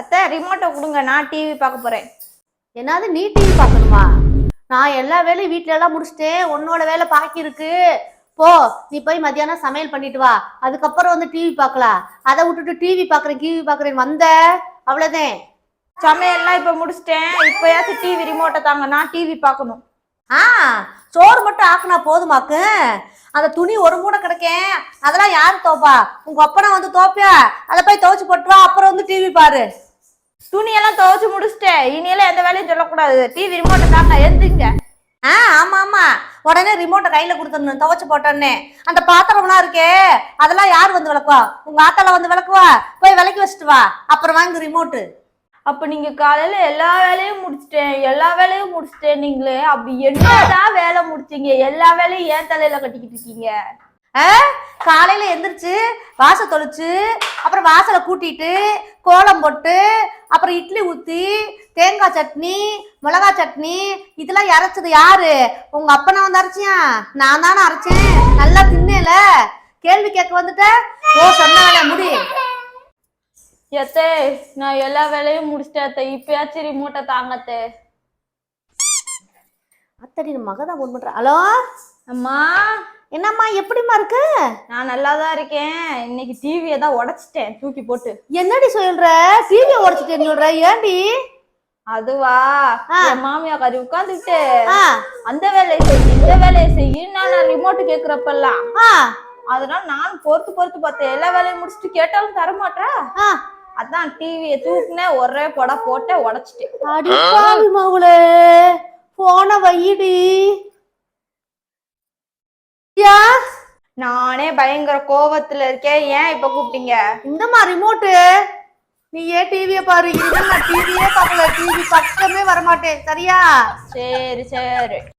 அத்தை ரிமோட்டை கொடுங்க. நான் டிவி பார்க்க போறேன். என்னது நீ டிவி பார்க்கணுமா? நான் எல்லா வேலையும் வீட்ல எல்லாம் முடிச்சிட்டேன். உன்னோட வேலை பாக்கி இருக்கு. போ நீ போய் மத்தியானம் சமையல் பண்ணிட்டு வா. அதுக்கப்புறம் வந்து டிவி பார்க்கலாம். அதை விட்டுட்டு டிவி பார்க்கறேன் டிவி பார்க்கறேன். வந்த? அவ்வளவுதான். சமையல்லாம் இப்ப முடிச்சிட்டேன். இப்பயாச்சும் டிவி ரிமோட்டை தாங்க. நான் டிவி பார்க்கணும். ஆ சோறு மட்டும் ஆக்குனா போதுமாக்கு. அந்த துணி ஒரு மூடை கிடக்கேன் அதெல்லாம் யாரு தோப்பா? உங்க அப்பனா வந்து தோப்பியா? அதை போய் துவைச்சு போட்டு வா. அப்புறம் வந்து டிவி பாரு. துணியெல்லாம் துவைச்சு முடிச்சிட்டேன் இனியெல்லாம் எந்த வேலையும் சொல்லக்கூடாது. டிவி ரிமோட்டை தாங்க எந்திங்க ஆ ஆமா ஆமா. உடனே ரிமோட்டை கையில கொடுத்துடணும். துவைச்சு போட்டோன்னே. அந்த பாத்திரம்லாம் இருக்கே அதெல்லாம் யார் வந்து விளக்குவா? உங்க ஆத்தால வந்து விளக்குவா? போய் விளக்கி வச்சுட்டு வா. அப்புறம் வாங்கு ரிமோட்டு அப்ப நீங்க காலையில எல்லா வேலையும் முடிச்சிட்டேன் எல்லா வேலையும் முடிச்சிட்டேன் நீங்களே அப்படி என்னதான் வேலை முடிச்சீங்க? எல்லா வேலையும் ஏன் தலையில கட்டிக்கிட்டு இருக்கீங்க? காலையில எந்திரிச்சு வாச தொளிச்சு அப்புறம் வாசலை கூட்டிட்டு கோலம் போட்டு அப்புறம் இட்லி ஊத்தி தேங்காய் சட்னி மிளகாய் சட்னி இதெல்லாம் இறைச்சது யாரு? உங்க அப்பனா வந்து அரைச்சியா? நான் தானே அரைச்சேன். நல்லா தின்னேல. கேள்வி கேட்க வந்துட்ட? ஓ சொன்ன வேலை முடி. எத்தே நான் எல்லா வேலையும் முடிச்சிட்டேன் அத்தை. இப்பயாச்சும் ரிமோட்டை தாங்கத்தே அத்தடி மகதான் ஃபோன் பண்ற. ஹலோ? அம்மா? என்னம்மா எப்படிம்மா இருக்கு? நான் நல்லா தான் இருக்கேன். இன்னைக்கு டிவியை தான் உடைச்சிட்டேன். தூக்கி போட்டு. என்னடி சொல்ற? டிவியை உடச்சிட்டேன்னு சொல்ற? ஏண்டி அதுவா. என் மாமியா கறி உட்காந்துட்டு ஆ. அந்த வேலையை செய் இந்த வேலையை செய்யு நான் ரிமோட் கேக்குறப்பெல்லாம். ஆ. அதனால நான் பொறுத்து பொறுத்து பார்த்தேன். எல்லா வேலையும் முடிச்சுட்டு கேட்டாலும் தர மாட்டா ஆ. அதான் டிவியை தூக்குனேன் ஒரே பொட போட்டு உடைச்சிட்டேன். அடி பாவி மகளே போன வையிடி. நானே பயங்கர கோவத்துல இருக்கேன். ஏன் இப்ப கூப்பிட்டீங்க? இந்தம்மா ரிமோட்டு நீ ஏன் டிவியை பாரு? நான் டிவியே பார்க்கல. டிவி பக்கமே வரமாட்டேன். சரியா? சரி சரி.